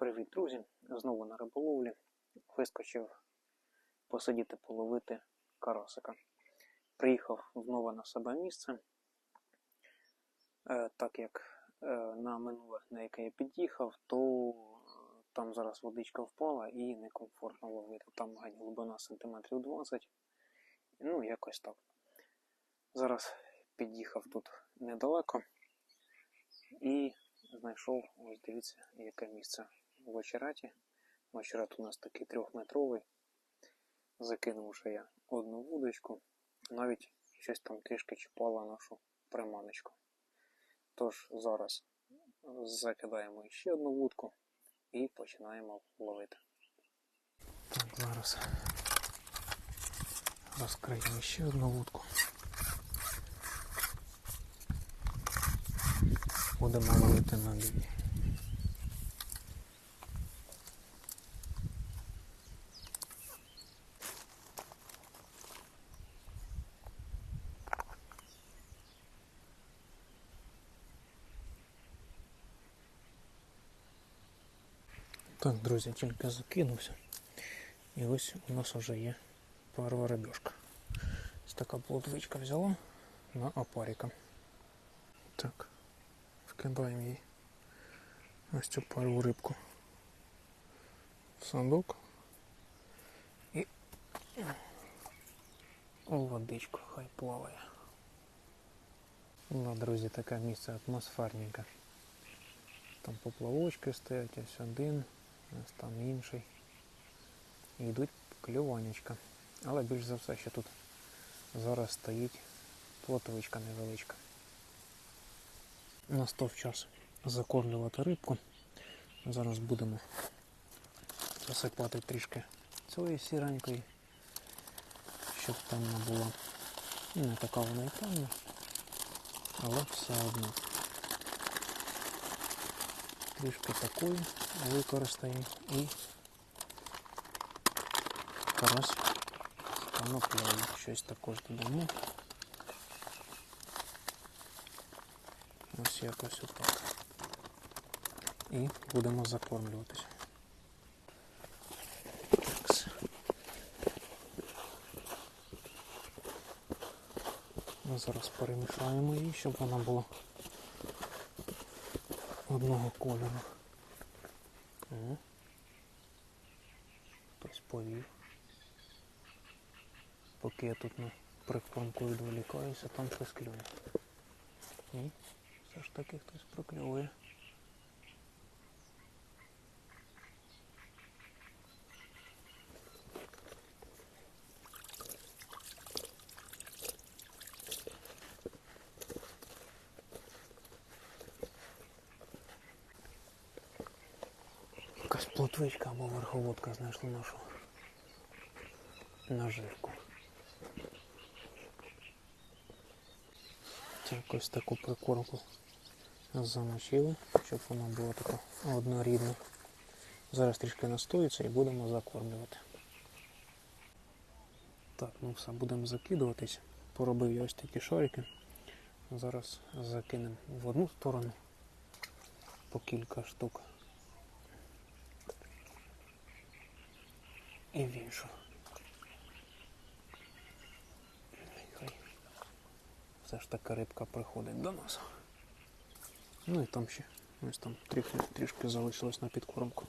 Привіт, друзі! Знову на риболовлі. Вискочив посидіти половити карасика. Приїхав в нове на себе місце, Е, так як е, на минуле, на яке я під'їхав, то е, там зараз водичка впала і некомфортно ловити. Там гань глибина сантиметрів 20. Ну, якось так. Зараз під'їхав тут недалеко і знайшов, ось дивіться, яке місце в очереті. Очерет у нас такий трьохметровий. Закинув вже я одну вудочку, навіть щось там трішки чіпало нашу приманочку. Тож зараз закидаємо ще одну вудку і починаємо ловити. Так, зараз розкриємо ще одну вудку. Будемо ловити на лінії. друзі, тільки закинувся. І ось у нас вже є парова рибешка. Ось така плотвичка взяла на опаріка. Так, вкидаємо її ось цю пару рибку в сандок і у водичку хай плаває. Ну, друзі, таке місце атмосферненьке. Там поплавочки стоять, ось один, Ось там інший. І йдуть клюванечка. Але більш за все, що тут зараз стоїть плотовичка невеличка. Настав час закормлювати рибку. Зараз будемо засипати трішки цієї сіранької, щоб темна була. Не така вона і темна, але все одно. Трішки такої використаємо і карась коноплею. Щось також додамо. Ось якось отак. І будемо закормлюватися. Ми зараз перемішаємо її, щоб вона була одного кольору. О. Хтось повів. Поки я тут на прикормку відволікаюся, там щось клює. Все ж таки хтось прокльовує. Якась плотвичка або верховодка знайшла нашу наживку. Якось таку прикормку замочили, щоб вона була така однорідна. Зараз трішки настоїться і будемо закормлювати. Так, ну все, будемо закидуватись. Поробив я ось такі шарики. Зараз закинемо в одну сторону по кілька штук. І в іншу. Нехай все ж таки рибка приходить до нас. Ну і там ще ось там трішки, трішки залишилось на підкормку.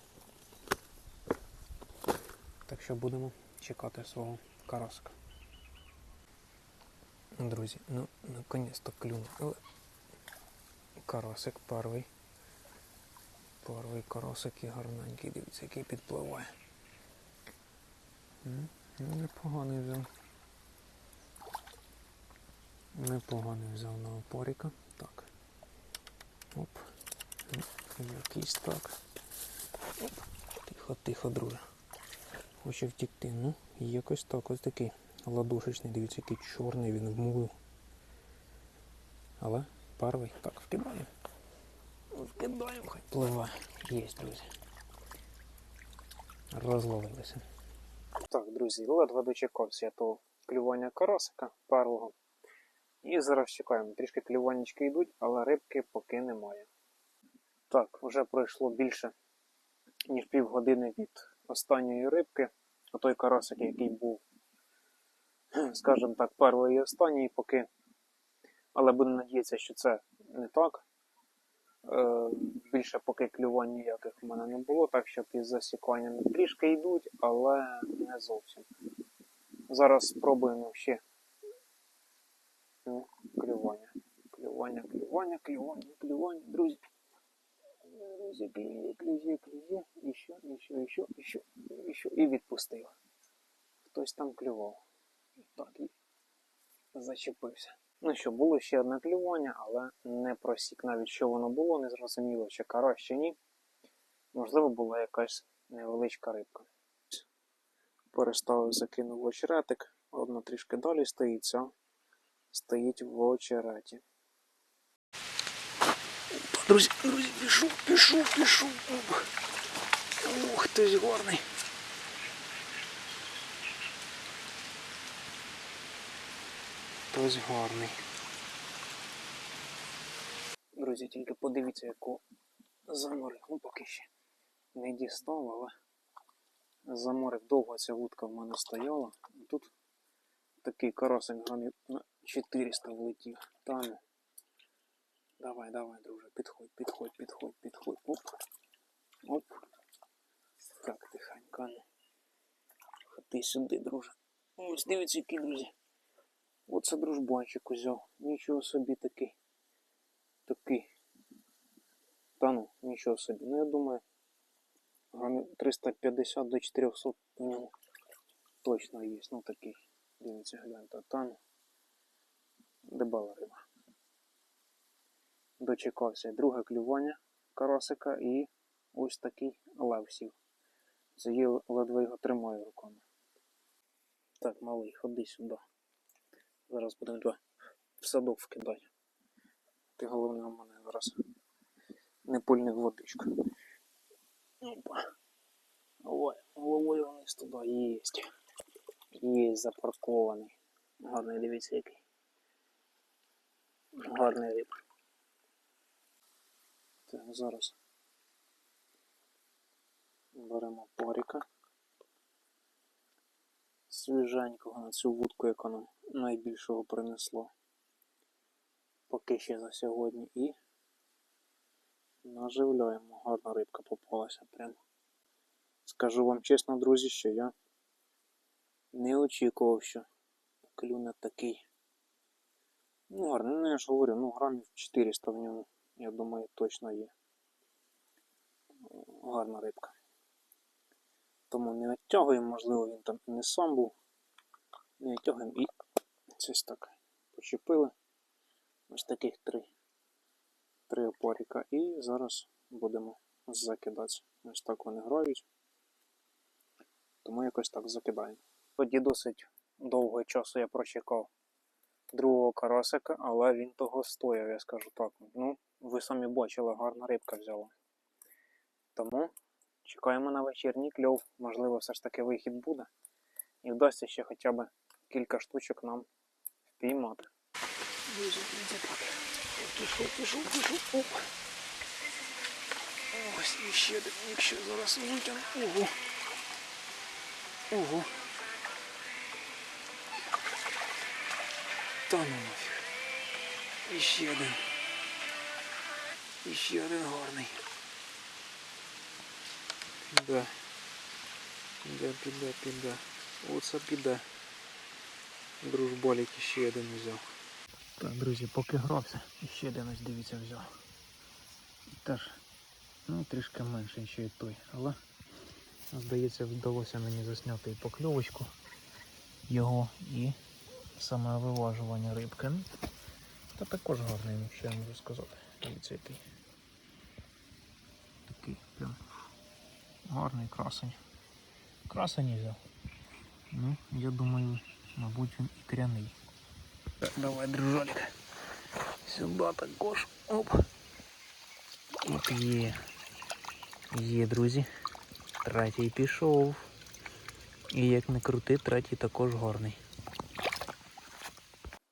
Так що будемо чекати свого караска. Друзі, ну наконець-то клюнув. Карасик перший. Перший карасик і гарненький, дивіться, який підпливає. Ну, непоганий взяв. Непоганий взяв на опоріка. Так. Оп. Ну, Якийсь так. Оп. Тихо, тихо, друже. Хоче втікти. Ну, якось так, ось такий ладошечний, дивіться, який чорний він вмулив. Але перший. Так, вкидаємо. Вкидаємо, хай пливе. Є, друзі. Розловилися. Так, друзі, ледве дочекався я того клювання карасика перлого. І зараз чекаємо. Трішки клюванечки йдуть, але рибки поки немає. Так, вже пройшло більше ніж півгодини від останньої рибки, а той карасик, який був, скажімо так, перший і останній поки. Але буду надіятися, що це не так. Е, більше поки клювань ніяких в мене не було, так що із засіканнями трішки йдуть, але не зовсім. Зараз спробуємо ще ну, клювання. Клювання, клювання, клювання, клювання, друзі. Друзі, клює, клює, клює. І що, і що, і що, і що, і що, і відпустив. Хтось там клював. Так, і зачепився. Ну що, було ще одне клювання, але не просік навіть що воно було, не зрозуміло, чи кара, чи ні. Можливо, була якась невеличка рибка. Переставив, закинув очеретик. Одна трішки далі стоїть, ця стоїть в очереті. Друзі, друзі, пішов, пішов, пішов. Ух, ти ж гарний. Хтось гарний. Друзі, тільки подивіться, яку заморив. Ну, поки ще не дістав, але заморив довго ця вудка в мене стояла. Тут такий карасик грамів на 400 влетів. Та ну. Давай, давай, друже, підходь, підходь, підходь, підходь. Оп. Оп. Так, тихенько. ну. Ходи сюди, друже. Ось дивіться, який, друзі. Оце дружбанчик узяв. Нічого собі такий. Такий. Та ну, нічого собі. Ну я думаю, грамів 350 до 400 в ньому точно є. Ну такий. Дивіться, гляньте. Та ну. Дебала риба. Дочекався друге клювання карасика і ось такий лев сів. Це я ледве його тримаю руками. Так, малий, ходи сюди. Зараз будемо тебе в садок вкидати. Ти головне у мене зараз не пильник водичка. Опа. Ой, головою вниз туди єсть. Єсть запаркований. Гарний, дивіться який. Гарний риб. Так, зараз беремо паріка. Свіженького на цю вудку, яка найбільшого принесло. Поки ще за сьогодні і наживляємо. Гарна рибка попалася прямо. Скажу вам чесно, друзі, що я не очікував, що клюне такий. Ну, гарний, ну я ж говорю, ну грамів 400 в ньому, я думаю, точно є. Гарна рибка. Тому не відтягуємо, можливо, він там і не сам був. Не відтягуємо і щось так почепили. Ось таких три. Три опоріка. І зараз будемо закидати. Ось так вони грають. Тому якось так закидаємо. Тоді досить довго часу я прочекав другого карасика, але він того стояв, я скажу так. Ну, ви самі бачили, гарна рибка взяла. Тому чекаємо на вечірній кльов. Можливо, все ж таки вихід буде. І вдасться ще хоча б кілька штучок нам впіймати. Пішов, пішов, пішов. Оп. Ось і ще один, якщо зараз витягну. Ого. Ого. Та ну нафіг. І ще один. І ще один гарний. Да. Піде, піде, піде. Оце піде. Дружболік ще один взяв. Так, друзі, поки грався, ще один ось дивіться взяв. Теж, ну, трішки менше, ніж і той, але здається, вдалося мені засняти і покльовочку його і саме виважування рибки. Та також гарний, ну, що я можу сказати. Дивіться який. Такий прям гарний красень. Красень взяв. Ну, я думаю, мабуть, він і кряний. Так, давай, дружолик. Сюди також. Оп. От є. Є, друзі. Третій пішов. І як не крути, третій також гарний.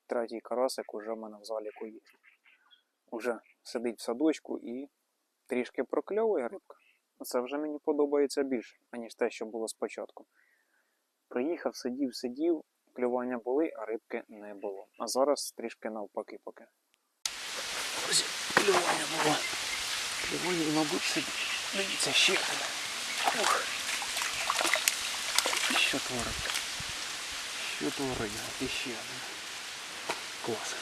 Третій карасик уже в мене в заліку є. Уже сидить в садочку і трішки прокльовує рибка. Це вже мені подобається більше, аніж те, що було спочатку. Приїхав, сидів, сидів, клювання були, а рибки не було. А зараз трішки навпаки поки. Друзі, клювання було. Клювання, мабуть, сидить. Дивіться, ще. Ух. Що творить? Що творить? І ще один. Клас.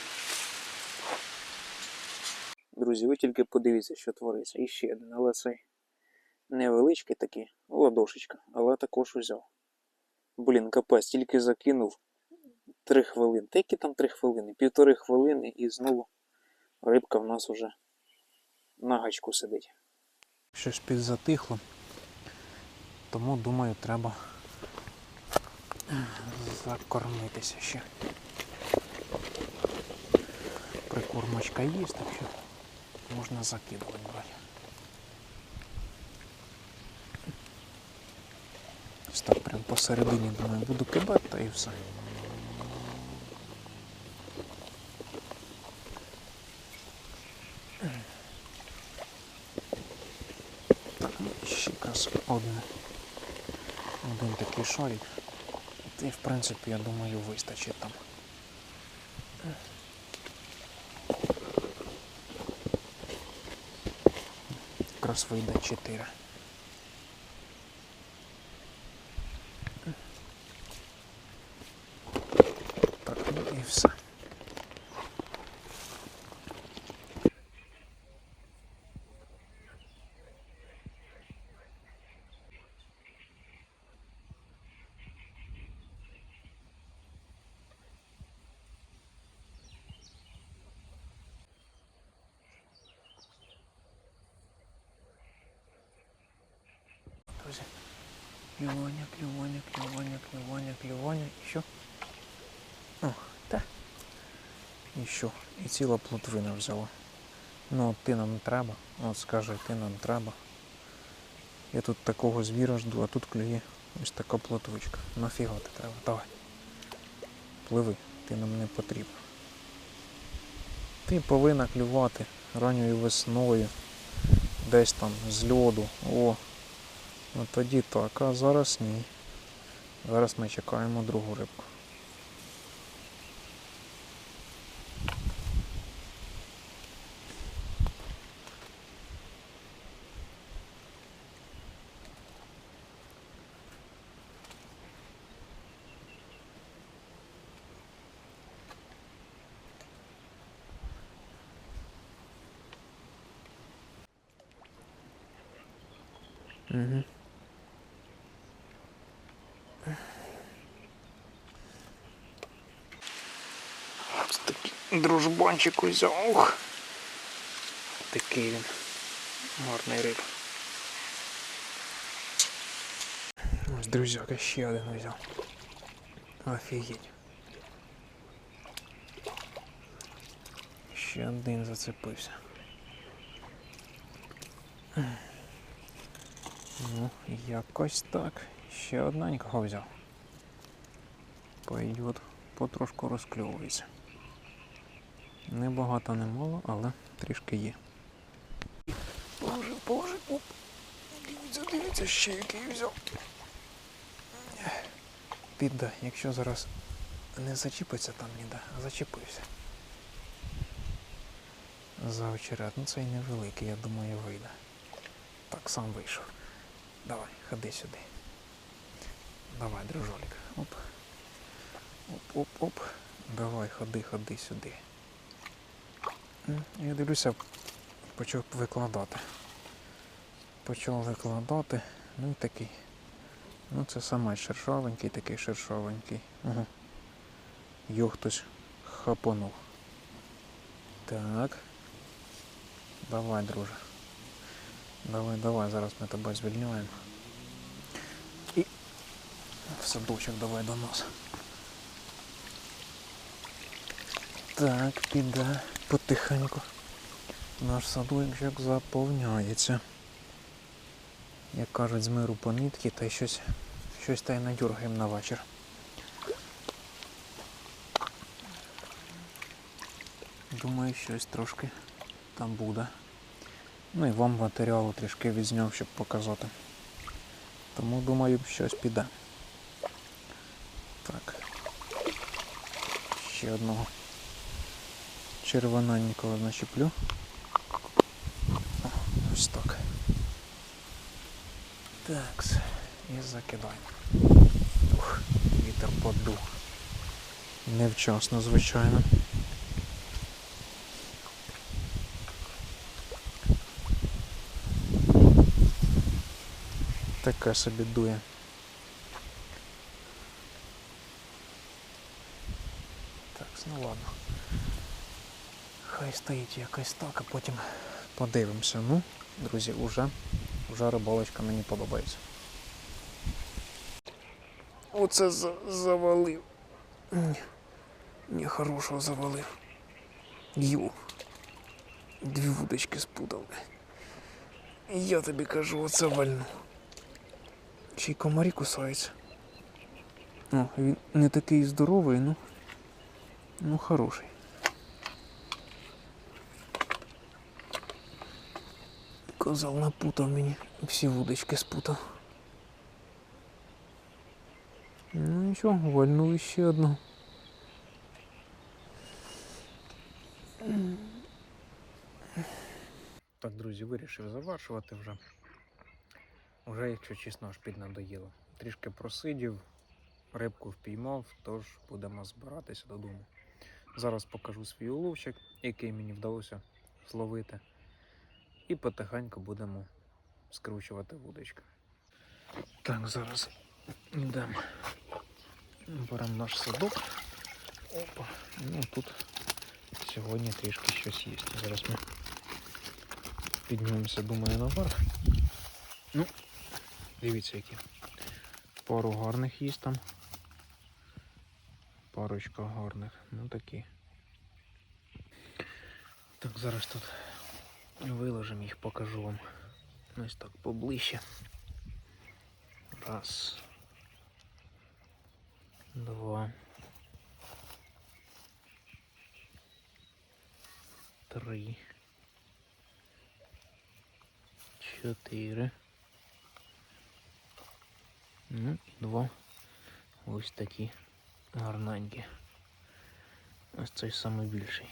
Друзі, ви тільки подивіться, що твориться. І ще один, але цей невеличкий такий, ладошечка, але також узяв. Блін, капець, тільки закинув 3 хвилини. Та які там 3 хвилини? Півтори хвилини і знову рибка в нас уже на гачку сидить. Щось підзатихло, тому думаю, треба закормитися ще. Прикормочка є, так що можна закидувати брати. Ось так прям посередині, думаю, буду кидати та і все. Так, ну ще якраз одне. Один такий шарик. І в принципі, я думаю, вистачить там. Якраз вийде 4. Так, ну і все. Друзі. Клювання, клювання, клювання, клювання, клювання. І що? О, та. І що? І ціла плотвина взяла. Ну, от ти нам треба. От скаже, ти нам треба. Я тут такого звіра жду, а тут клює ось така плотвичка. Нафіга ти треба? Давай. Пливи, ти нам не потрібен. Ти повинна клювати ранньою весною, десь там з льоду. О, тоді так, а зараз ні. Зараз ми чекаємо другу рибку. Угу. Ось такий дружбанчик узяв. Ух. Такий він. Гарний риб. Ось друзяка ще один взяв. Офігеть. Ще один зацепився. Ну, якось так. Ще одненького взяв. Пойдет, потрошку розкльовується. Небагато, не мало, але трішки є. Положив, положив, оп. Дивіться, дивіться, ще який взяв. Піддай, якщо зараз не зачіпиться там ніде, а зачепився. За очерет. Ну цей невеликий, я думаю, вийде. Так, сам вийшов. Давай, ходи сюди. Давай, дружолік. Оп. Оп-оп-оп. Давай, ходи, ходи сюди. Я дивлюся, почав викладати. Почав викладати. Ну і такий. Ну це саме шершавенький, такий шершавенький. Ага. Його хтось хапанув. Так. Давай, друже. Давай, давай, зараз ми тебе звільняємо. І в садочок давай до нас. Так, піде потихеньку. Наш садочок заповняється. Як кажуть, з миру по нитки, та й щось, щось та й надюргаємо на вечір. Думаю, щось трошки там буде. Ну і вам матеріалу трішки відзняв, щоб показати. Тому думаю, щось піде. Так. Ще одного червоненького начеплю. Ось так. Так, і закидаємо. Ух, вітер подув. Невчасно, звичайно. Таке собі дує. Так, ну ладно. Хай стоїть якось так, а потім подивимося. Ну, друзі, уже, уже рибалочка мені подобається. Оце за завалив. Ні, ні, хорошого завалив. Ю. Дві вудочки спутав. Я тобі кажу, оце вальну. Ще й комарі кусаються. О, він не такий здоровий, ну. Ну, хороший. Козал напутав мені, всі вудочки спутав. Ну нічого, вальнув ще одну. Так, друзі, вирішив завершувати вже. Уже, якщо чесно, аж піднадоїло. Трішки просидів, рибку впіймав, тож будемо збиратися додому. Зараз покажу свій уловчик, який мені вдалося зловити. І потихеньку будемо скручувати вудочки. Так, зараз йдемо. Беремо наш садок. Опа. Ну тут сьогодні трішки щось є. Зараз ми піднімемося, думаю, наверх. Ну, дивіться, які. Пару гарних є там. Парочка гарних. Ну такі. Так, зараз тут виложимо їх, покажу вам. Ось так поближче. Раз. Два. Три. Чотири. Ну, і два. Ось такі гарненькі. Ось цей самий більший.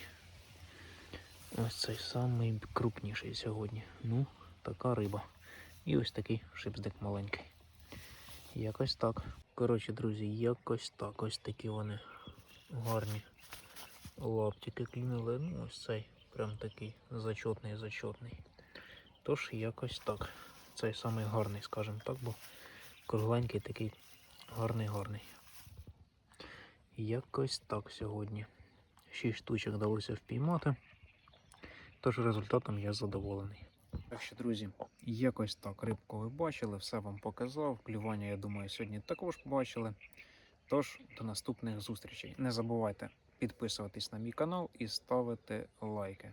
Ось цей самий крупніший сьогодні. Ну, така риба. І ось такий шипздик маленький. Якось так. Коротше, друзі, якось так. Ось такі вони гарні лаптики клюнули. Ну, ось цей прям такий зачотний, зачотний. Тож якось так. Цей самий гарний, скажімо так, бо кругленький такий гарний, гарний. Якось так сьогодні. Шість штучок вдалося впіймати. Тож результатом я задоволений. Так що, друзі, якось так рибку ви бачили, все вам показав. Клювання, я думаю, сьогодні також побачили. Тож, до наступних зустрічей. Не забувайте підписуватись на мій канал і ставити лайки.